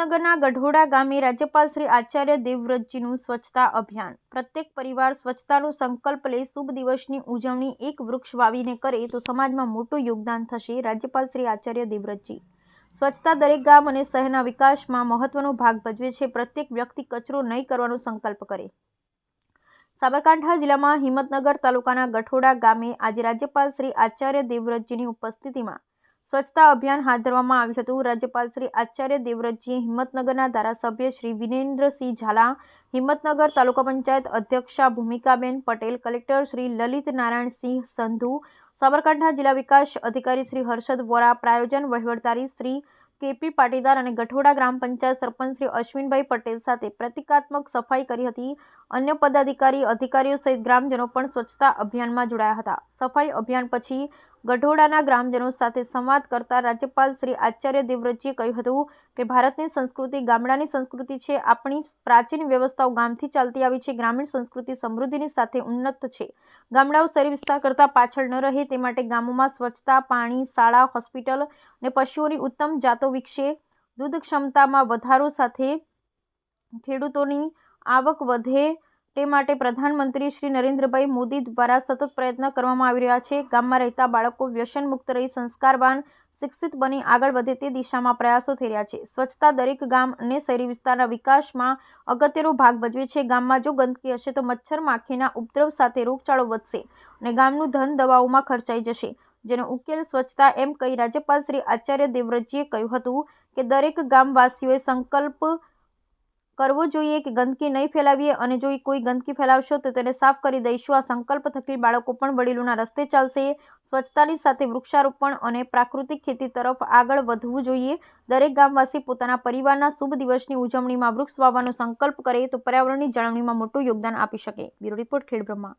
હિંમતનગરના ગઢોડા ગામે રાજ્યપાલ શ્રી આચાર્ય દેવવ્રતજીનું સ્વચ્છતા અભિયાન. પ્રત્યેક પરિવાર સ્વચ્છતાનો સંકલ્પ લે, શુભ દિવસની ઉજવણી એક વૃક્ષ વાવીને કરે તો સમાજમાં મોટું યોગદાન થશે રાજ્યપાલ શ્રી આચાર્ય દેવવ્રતજી. સ્વચ્છતા દરેક ગામ અને શહેરના વિકાસમાં મહત્વનો ભાગ ભજવે છે. પ્રત્યેક વ્યક્તિ કચરો નહીં કરવાનો સંકલ્પ કરે. સાબરકાંઠા જિલ્લામાં હિંમતનગર તાલુકાના ગઠોડા ગામે આજે રાજ્યપાલ શ્રી આચાર્ય દેવવ્રતજીની ઉપસ્થિતિમાં સ્વચ્છતા અભિયાન હાથ ધરવામાં આવ્યું હતું. રાજ્યપાલ શ્રી આચાર્ય દેવવ્રતજીએ હિંમતનગરના ધારાસભ્ય શ્રી વિનેન્દ્રસિંહ ઝાલા, હિંમતનગર તાલુકા પંચાયત અધ્યક્ષા ભૂમિકાબેન પટેલ, કલેક્ટર શ્રી લલિત નારાયણસિંહ સંધુ, સાબરકાંઠા જિલ્લા વિકાસ અધિકારી શ્રી હર્ષદ વોરા, પ્રાયોજન વહીવટદારી શ્રી કેપી પાટીદાર અને ગઠોડા ગ્રામ પંચાયત સરપંચ શ્રી અશ્વિનભાઈ પટેલ સાથે પ્રતિકાત્મક સફાઈ કરી હતી. અન્ય પદાધિકારી, અધિકારીઓ સહિત ગ્રામજનો પણ સ્વચ્છતા અભિયાનમાં જોડાયા હતા. સફાઈ અભિયાન પછી ગઢોડાના ગ્રામજનો સાથે સંવાદ કરતા રાજ્યપાલ શ્રી આચાર્ય દેવવ્રતજીએ કહ્યું હતું કે ભારતની સંસ્કૃતિ ગામડાની સંસ્કૃતિ છે. આપણી પ્રાચીન વ્યવસ્થાઓ ગામથી ચાલતી આવી છે. ગ્રામીણ સંસ્કૃતિ સમૃદ્ધિની સાથે ઉન્નત છે. ગામડાઓ શહેરી વિસ્તાર કરતાં પાછળ ન રહે તે માટે ગામોમાં સ્વચ્છતા, પાણી, શાળા, હોસ્પિટલ અને પશુઓની ઉત્તમ જાતો વિકસે. દૂધ ક્ષમતામાં વધારો સાથે ખેડૂતોની આવક વધે. તે માટે પ્રધાનમંત્રી શ્રી નરેન્દ્રભાઈ મોદી દ્વારા સતત પ્રયત્ન કરવામાં આવી રહ્યા છે. ગામમાં રહેતા બાળકો વ્યસન મુક્ત રહી સંસ્કારવાન, શિક્ષિત બની આગળ વધે તે દિશામાં પ્રયાસો થઈ રહ્યા છે. સ્વચ્છતા દરેક ગામ અને શહેરી વિસ્તારના વિકાસમાં અગત્યનો ભાગ ભજવે છે. ગામમાં જો ગંદકી હશે તો મચ્છર માખીના ઉપદ્રવ સાથે રોગચાળો વધશે અને ગામનું ધન દવાઓમાં ખર્ચાઈ જશે. જેનો ઉકેલ સ્વચ્છતા એમ કહી રાજ્યપાલ શ્રી આચાર્ય દેવવ્રતજીએ કહ્યું હતું કે દરેક ગામવાસીઓએ સંકલ્પ કરવો જોઈએ કે ગંદકી નહીં ફેલાવીએ અને જો કોઈ ગંદકી ફેલાવશો તો તેને સાફ કરી દઈશું. આ સંકલ્પ થકી બાળકો પણ વડીલોના રસ્તે ચાલશે. સ્વચ્છતાની સાથે વૃક્ષારોપણ અને પ્રાકૃતિક ખેતી તરફ આગળ વધવું જોઈએ. દરેક ગામવાસી પોતાના પરિવારના શુભ દિવસની ઉજવણીમાં વૃક્ષ વાવવાનો સંકલ્પ કરે તો પર્યાવરણની જાળવણીમાં મોટું યોગદાન આપી શકે. Bureau report Khedbrahma.